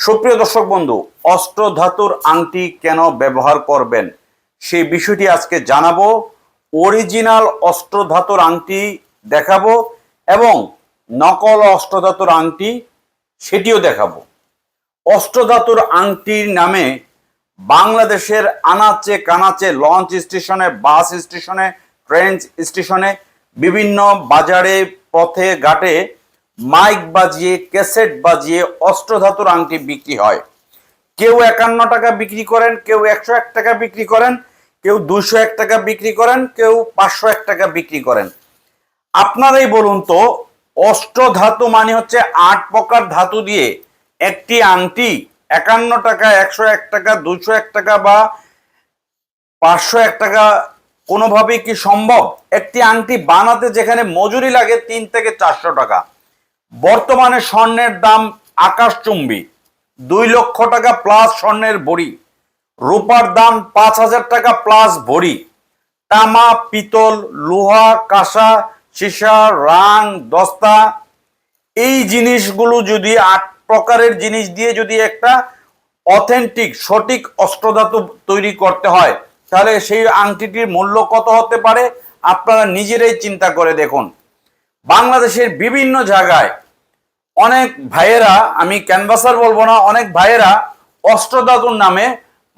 সুপ্রিয় দর্শক বন্ধু, অস্ত্র ধাতুর আংটি কেন ব্যবহার করবেন? সেই বিষয়টি আজকে জানাব, অরিজিনাল অস্ত্র ধাতুর আংটি দেখাবো এবং নকল অস্ত্র ধাতুর আংটি সেটিও দেখাবো। অস্ত্র ধাতুর আংটির নামে বাংলাদেশের আনাচে কানাচে লঞ্চ স্টেশনে, বাস স্টেশনে, ট্রেন স্টেশনে, বিভিন্ন বাজারে, পথে, ঘাটে মাইক বাজিয়ে, ক্যাসেট বাজিয়ে অস্ত্রধাতুর আংটি বিক্রি হয়। কেউ একান্ন টাকা বিক্রি করেন, কেউ একশো এক টাকা বিক্রি করেন, কেউ দুশো এক টাকা বিক্রি করেন, কেউ পাঁচশো এক টাকা বিক্রি করেন। আপনারাই বলুন তো অষ্টধাতু মানে হচ্ছে আট প্রকার ধাতু দিয়ে একটি আংটি, একান্ন টাকা, একশো এক টাকা দুশো এক টাকা বা পাঁচশো এক টাকা, কোনোভাবেই কি সম্ভব? একটি আংটি বানাতে যেখানে মজুরি লাগে তিন থেকে চারশো টাকা। বর্তমানে স্বর্ণের দাম আকাশচুম্বী। দুই লক্ষ টাকা প্লাস স্বর্ণের বড়ি। রূপার দাম পাঁচ হাজার টাকা প্লাস ভরি তামা, পিতল, লোহা, কাঁসা, সীসা, রাং, দস্তা। এই জিনিসগুলো যদি আট প্রকারের জিনিস দিয়ে যদি একটা অথেন্টিক সঠিক অস্ত্রধাতু তৈরি করতে হয়, তাহলে সেই আংটিটির মূল্য কত হতে পারে? আপনারা নিজেরাই চিন্তা করে দেখুন। বাংলাদেশের বিভিন্ন জায়গায় অনেক ভাইয়েরা, আমি ক্যানভাসার বলব না, অনেক ভাইয়েরা অস্ত্রধাতুর নামে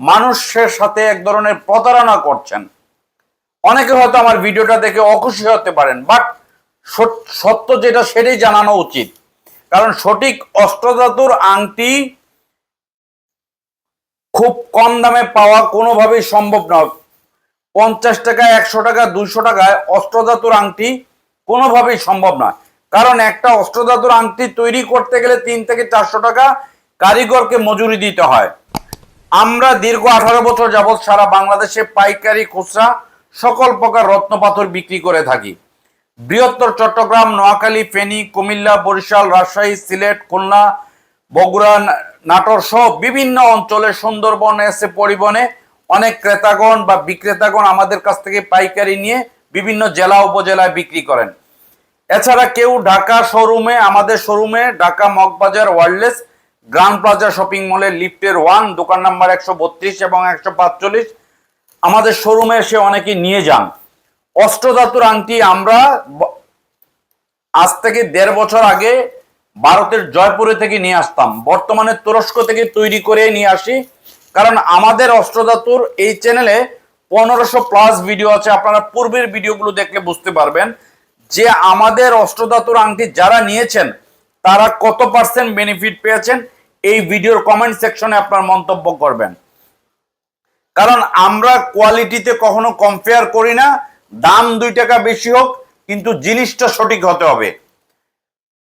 মানুষের সাথে এক ধরনের প্রতারণা করছেন। অনেকে হয়তো আমার ভিডিওটা দেখে অখুশি হতে পারেন, বাট সত্য যেটা সেটাই জানানো উচিত। কারণ সঠিক অস্ত্রধাতুর আংটি খুব কম দামে পাওয়া কোনোভাবেই সম্ভব নয়। পঞ্চাশ টাকা, একশো টাকা, দুইশো টাকায় অস্ত্রধাতুর আংটি কোনোভাবেই সম্ভব নয়। কারণ একটা অস্ত্রধাতুর আংটি তৈরি করতে গেলে তিন থেকে চারশো টাকা কারিগরকে মজুরি দিতে হয়। আমরা দীর্ঘ আঠারো বছর যাবৎ সারা বাংলাদেশে পাইকারি খুচরা সকল প্রকার রত্নপাথর বিক্রি করে থাকি। বৃহত্তর চট্টগ্রাম, নোয়াখালী, ফেনী, কুমিল্লা, বরিশাল, রাজশাহী, সিলেট, খুলনা, বগুড়া, নাটোর সহ বিভিন্ন অঞ্চলে সুন্দরবন এসে পরিবহনে অনেক ক্রেতাগণ বা বিক্রেতাগণ আমাদের কাছ থেকে পাইকারি নিয়ে বিভিন্ন জেলা উপজেলায় বিক্রি করেন। এছাড়া কেউ ঢাকা শোরুমে, আমাদের শোরুমে Dhaka Moghbazar wireless grand plaza shopping মলে লিফটের ওয়ান, দোকান নাম্বার একশো বত্রিশ এবং একশো পাঁচচল্লিশ। আমাদের শোরুমে এসে অনেকে নিয়ে যান। অষ্টধাতুর আংটি আমরা আজ থেকে দেড় বছর আগে ভারতের জয়পুরে থেকে নিয়ে আসতাম। বর্তমানে তুরস্ক থেকে তৈরি করে নিয়ে আসি। কারণ আমাদের অষ্টধাতুর এই চ্যানেলে পনেরোশো প্লাস ভিডিও আছে, আপনারা পূর্বের ভিডিওগুলো দেখলে বুঝতে পারবেন যে আমাদের অষ্টধাতুর আংটি যারা নিয়েছেন, তারা কত পার্সেন্ট বেনিফিট পেয়েছেন? এই ভিডিওর কমেন্ট সেকশনে আপনার মন্তব্য করবেন। কারণ আমরা কোয়ালিটিতে কখনো কম্পেয়ার করি না, দাম দুই টাকা বেশি হোক, কিন্তু জিনিসটা সঠিক হতে হবে।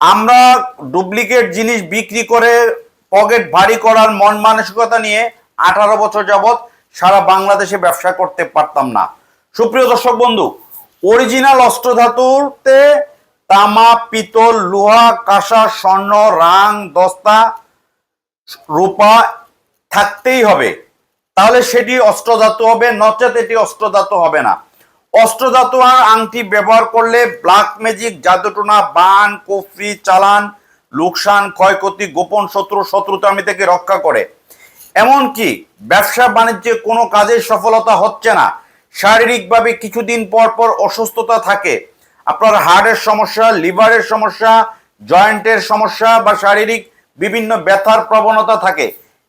আমরা ডুপ্লিকেট জিনিস বিক্রি করে পকেট ভারী করার মন মানসিকতা নিয়ে আঠারো বছর যাবৎ সারা বাংলাদেশে ব্যবসা করতে পারতাম না। সুপ্রিয় দর্শক বন্ধু অরিজিনাল অস্ত্রধাতুতে তামা, পিতল, লোহা, কাঁসা, স্বর্ণ, রাং, দস্তা, রূপা থাকতেই হবে। তাহলে সেটি অস্ত্রধাতু হবে, নচেত এটি অস্ত্রধাতু হবে না। অস্ত্রধাতু আর আংটি ব্যবহার করলে ব্ল্যাক ম্যাজিক, জাদুটোনা, বান, কফরি, চালান, লোকসান, ক্ষয়ক্ষতি, গোপন শত্রু, শত্রুতা আমি থেকে রক্ষা করে। এমনকি ব্যবসা বাণিজ্যে কোনো কাজে সফলতা হচ্ছে না। শারীরিকভাবে কিছুদিন পর পর অসুস্থতা থাকে। আপনার হার্টের সমস্যা, লিভারের সমস্যা, জয়েন্টের সমস্যা বা শারীরিক বিভিন্ন ব্যথার প্রবণতা থাকে।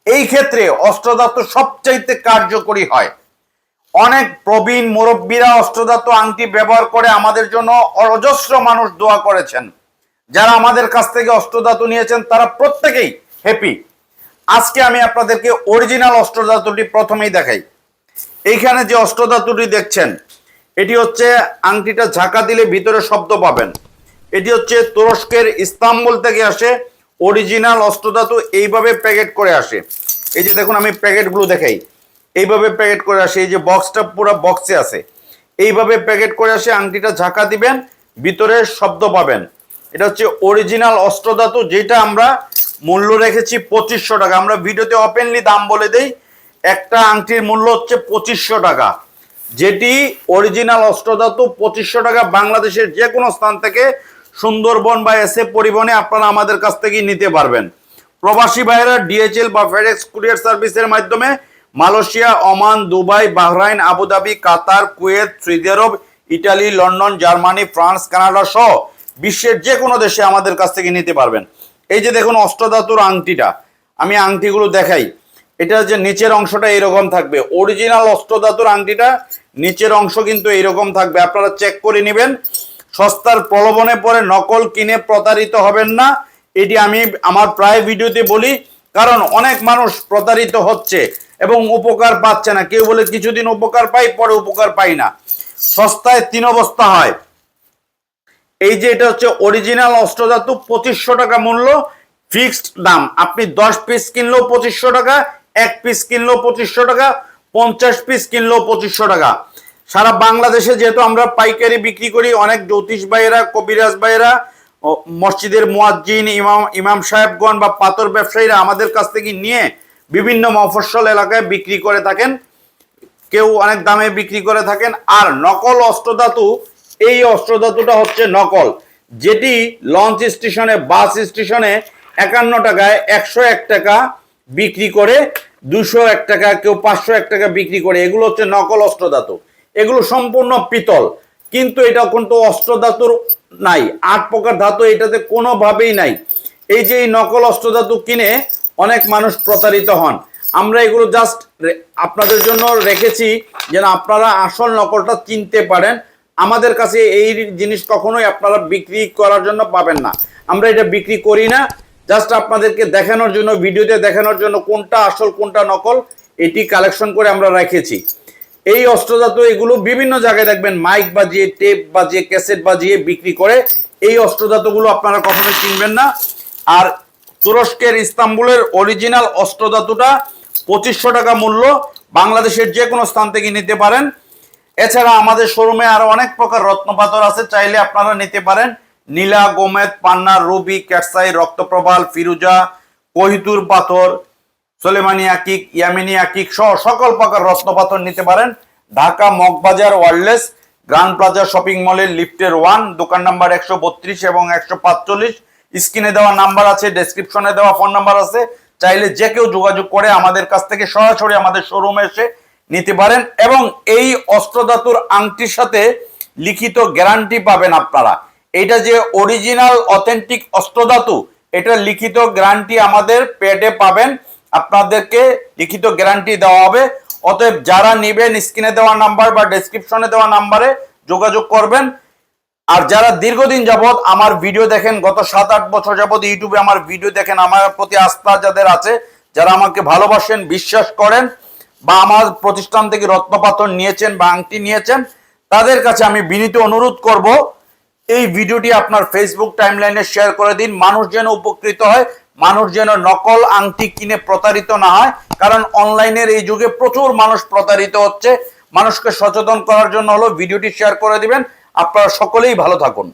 এই ক্ষেত্রে অস্ত্রধাতু সবচাইতে কার্যকরী হয়। অনেক প্রবীণ মুরব্বীরা অস্ত্রধাতু আংটি ব্যবহার করে আমাদের জন্য অজস্র মানুষ দোয়া করেছেন। যারা আমাদের কাছ থেকে অস্ত্রধাতু নিয়েছেন, তারা প্রত্যেকেই হ্যাপি আজকে আমি আপনাদেরকে অরিজিনাল অস্ত্রধাতুটি প্রথমেই দেখাই। এইখানে যে অস্ত্রধাতুটি দেখছেন, এটি হচ্ছে আংটিটা ঝাঁকা দিলে ভিতরে শব্দ পাবেন। এটি হচ্ছে তুরস্কের ইস্তাম্বুল থেকে আসে অরিজিনাল অস্ত্রধাতু এইভাবে প্যাকেট করে আসে। এই যে দেখুন, আমি প্যাকেটগুলো দেখাই। এইভাবে প্যাকেট করে আসে, এই যে বক্সটা পুরো বক্সে আছে। এইভাবে প্যাকেট করে আসে, আংটিটা ঝাঁকা দিবেন, ভিতরে শব্দ পাবেন। এটা হচ্ছে অরিজিনাল অস্ত্রধাতু যেটা আমরা মূল্য রেখেছি পঁচিশশো টাকা। আমরা ভিডিওতে ওপেনলি দাম বলে দেই, একটা আংটির মূল্য হচ্ছে পঁচিশশো টাকা। যেটি অরিজিনাল অষ্টধাতু, পঁচিশশো টাকা বাংলাদেশের যে কোনো স্থান থেকে সুন্দরবন বা এসে পরিবহনে আপনারা আমাদের কাছ থেকে নিতে পারবেন। প্রবাসী ভাইয়েরা ডিএচএল বা ফেডেক্স কুরিয়ার সার্ভিসের মাধ্যমে Malaysia, Oman, Dubai, Bahrain, Abu Dhabi, Qatar, Kuwait, Saudi Arab, Italy, London, Germany, France, Canada সহ বিশ্বের যে কোনো দেশে আমাদের কাছ থেকে নিতে পারবেন। এই যে দেখুন অষ্টধাতুর আংটিটা, আমি আংটিগুলো দেখাই। এটা যে নিচের অংশটা এরকম থাকবে। অরিজিনাল অষ্টধাতুর আংটিটা, নিচের অংশ কিন্তু এরকম থাকবে। আপনারা চেক করে নেবেন। সস্তার প্রলোভনে পরে নকল কিনে প্রতারিত হবেন না। এটি আমি আমার প্রায় ভিডিওতে বলি, কারণ অনেক মানুষ প্রতারিত হচ্ছে এবং উপকার পাচ্ছে না। কেউ বলে কিছুদিন উপকার পাই, পরে উপকার পাই না। সস্তায় তিন অবস্থা হয়। এই যে এটা হচ্ছে অরিজিনাল অস্ত্রধাতু, পঁচিশশো টাকা মূল্য ফিক্সড দাম। আপনি দশ পিস কিনলেও পঁচিশশো টাকা, এক পিস কিনলেও পঁচিশশো টাকা, পঞ্চাশ পিস কিনলেও পঁচিশশো টাকা। সারা বাংলাদেশে যেহেতু আমরা পাইকারি বিক্রি করি, অনেক জ্যোতিষ ভাইয়েরা, কবিরাজ ভাইয়েরা মসজিদের মোয়াজ্জিন, ইমাম ইমাম সাহেবগণ বা পাথর ব্যবসায়ীরা আমাদের কাছ থেকে নিয়ে বিভিন্ন মফস্বল এলাকায় বিক্রি করে থাকেন। কেউ অনেক দামে বিক্রি করে থাকেন। আর নকল অস্ত্রধাতু এই অস্ত্রধাতুটা হচ্ছে নকল, যেটি লঞ্চ স্টেশনে বাস স্টেশনে একান্ন টাকায় একশো এক টাকা বিক্রি করে, দুশো এক টাকা, কেউ পাঁচশো এক টাকা বিক্রি করে। এগুলো হচ্ছে নকল অস্ত্রধাতু। এগুলো সম্পূর্ণ পিতল, কিন্তু এটা কোন কিন্তু অস্ত্রধাতুর নাই, আট প্রকার ধাতু এটাতে কোনোভাবেই নাই। এই যে এই নকল অস্ত্রধাতু কিনে অনেক মানুষ প্রতারিত হন। আমরা এগুলো জাস্ট আপনাদের জন্য রেখেছি যেন আপনারা আসল নকলটা চিনতে পারেন। আমাদের কাছে এই জিনিস কখনোই আপনারা বিক্রি করার জন্য পাবেন না। আমরা এটা বিক্রি করি না। জাস্ট আপনাদেরকে দেখানোর জন্য, ভিডিওতে দেখানোর জন্য কোনটা আসল, কোনটা নকল, এটি কালেকশন করে আমরা রেখেছি। এই অস্ত্রজাত এগুলো বিভিন্ন জায়গায় দেখবেন, মাইক বাজিয়ে, টেপ বাজিয়ে, ক্যাসেট বাজিয়ে বিক্রি করে। এই অস্ত্রজাতগুলো আপনারা কখনোই কিনবেন না। আর তুরস্কের ইস্তাম্বুলের অরিজিনাল অস্ত্রধাতুটা পঁচিশশো টাকা মূল্য। বাংলাদেশের যে কোনো স্থান থেকে নিতে পারেন। এছাড়া আমাদের শোরুমে আরও অনেক প্রকার রত্নপাথর আছে, চাইলে আপনারা নিতে পারেন। নীলা, গোমেদ, পান্না, রুবি, ক্যাটসাই, রক্তপ্রবাল, ফিরুজা কহিতুর পাথর, সোলেমানি আকিক, ইয়ামিনী আকিক সহ সকল প্রকার রত্নপাথর নিতে পারেন। Dhaka Moghbazar wireless, grand plaza shopping মলের লিফটের ওয়ান, দোকান নাম্বার একশো বত্রিশ এবং একশো পাঁচচল্লিশ। স্ক্রিনে দেওয়া নাম্বার আছে, ডেসক্রিপশনে দেওয়া ফোন নাম্বার আছে। চাইলে যে কেউ যোগাযোগ করে আমাদের কাছ থেকে সরাসরি আমাদের শোরুমে এসে নিতে পারেন এবং এই অস্ত্রধাতুর আংটির সাথে লিখিত গ্যারান্টি পাবেন আপনারা। এটা যে অরিজিনাল, অথেন্টিক অস্ত্রধাতু, এটা লিখিত গ্যারান্টি আমাদের পেডে পাবেন। আপনাদেরকে লিখিত গ্যারান্টি দেওয়া হবে। অতএব যারা নেবেন, স্ক্রিনে দেওয়া নাম্বার বা ডেসক্রিপশনে দেওয়া নাম্বারে যোগাযোগ করবেন। আর যারা দীর্ঘদিন যাবৎ আমার ভিডিও দেখেন, গত সাত আট বছর যাবৎ ইউটিউবে আমার ভিডিও দেখেন, আমার প্রতি আস্থা যাদের আছে, যারা আমাকে ভালোবাসেন, বিশ্বাস করেন বা আমার প্রতিষ্ঠান থেকে রত্নপাথর নিয়েছেন বা আংটি নিয়েছেন, তাদের কাছে আমি বিনীত অনুরোধ করব, এই ভিডিওটি আপনার ফেসবুক টাইমলাইনে শেয়ার করে দিন। মানুষ যেন উপকৃত হয়, মানুষ যেন নকল আংটি কিনে প্রতারিত না হয়, কারণ অনলাইনের এই যুগে প্রচুর মানুষ প্রতারিত হচ্ছে। মানুষকে সচেতন করার জন্য হলো ভিডিওটি শেয়ার করে দিবেন। আপনারা সকলেই ভালো থাকুন।